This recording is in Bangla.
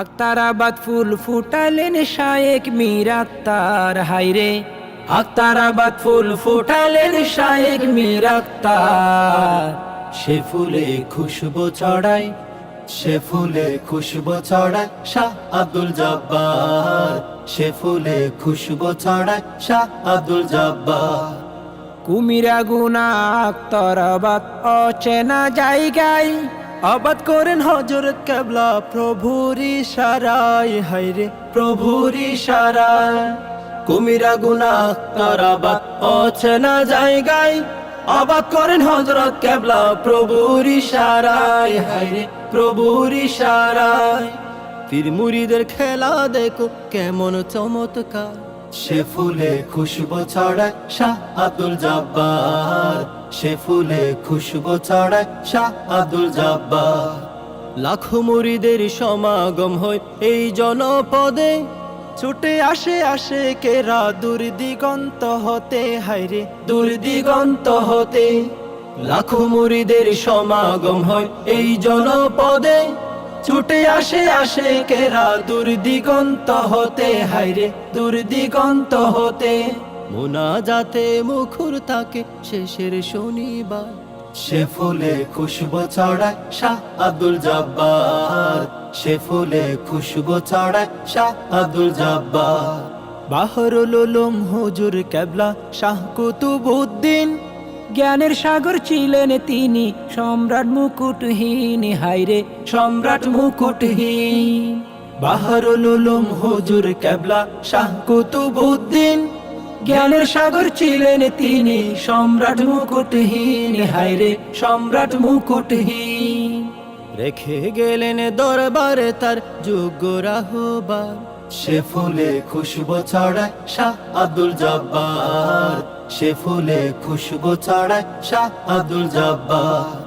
আক্তারাবাদ ফুল ফুটালেন শায়েক মীর আক্তার হাইরে আক্তারাবাদ ফুল ফুটালেন শায়েক মীর আক্তার। সে ফুলে খুশবু ছড়ায়, সে ফুলে খুশবু ছড়ায় শাহ আব্দুল জব্বার। সে ফুলে খুশবু ছড়ায় শাহ আব্দুল জব্বার। কুমিরা গুনা আক্তারাবাদ অচেনা জায়গায় আবাদ করেন হজরত কেবলা, প্রভুর ইশারায়। হাইরে প্রভুর ইশারায়। কুমিরা গুনা তারাবাত অচেনা জায়গায়। আবাদ করেন হজরত কেবলা, প্রভুর ইশারায়। হায়রে, প্রভুর ইশারায়। পীর মুড়িদের খেলা দেখো, কেমন চমৎকার। সে ফুলে খুশবু ছড়ায় শাহ আব্দুল জব্বার। সে ফুলে খুশবু ছড়ায়, শাহ আব্দুল জব্বার। লাখো মুড়িদের সমাগম হয় এই জনপদে। ছুটে আসে আসে কেরা দূর দিগন্ত হতে হাইরে দূর দিগন্ত হতে। লাখো মুড়িদের সমাগম হয় এই জনপদে। ছুটে আসে আসে কেরা দূর দিগন্ত হতে হায়রে দূর দিগন্ত হতে। মোনা যাতে মুখর থাকে শেষের শনিবার। সে ফুলে খুশবু ছড়ায় শাহ আব্দুল জব্বার। সে ফুলে খুশবু ছড়ায় শাহ আব্দুল জব্বার। বাহরুল উলুম হুজুর কেবলা শাহ কুতুবুদ্দিন। জ্ঞানের সাগর ছিলেন তিনি সম্রাট মুকুটহীন। হাইরে সম্রাট মুকুটহীন। বাহারুল উলুম হুজুর কেবলা শাহ কুতুবুদ্দিন। জ্ঞানের সাগর ছিলেন তিনি, সম্রাট মুকুটহীন হায়রে সম্রাট মুকুটহীন। রেখে গেলেন দরবারে তার যোগ্য রাহবার সে ফুলে খুশবু ছড়ায় শাহ আব্দুল জব্বার। সে ফুলে খুশবু ছড়ায় শাহ আব্দুল জব্বার।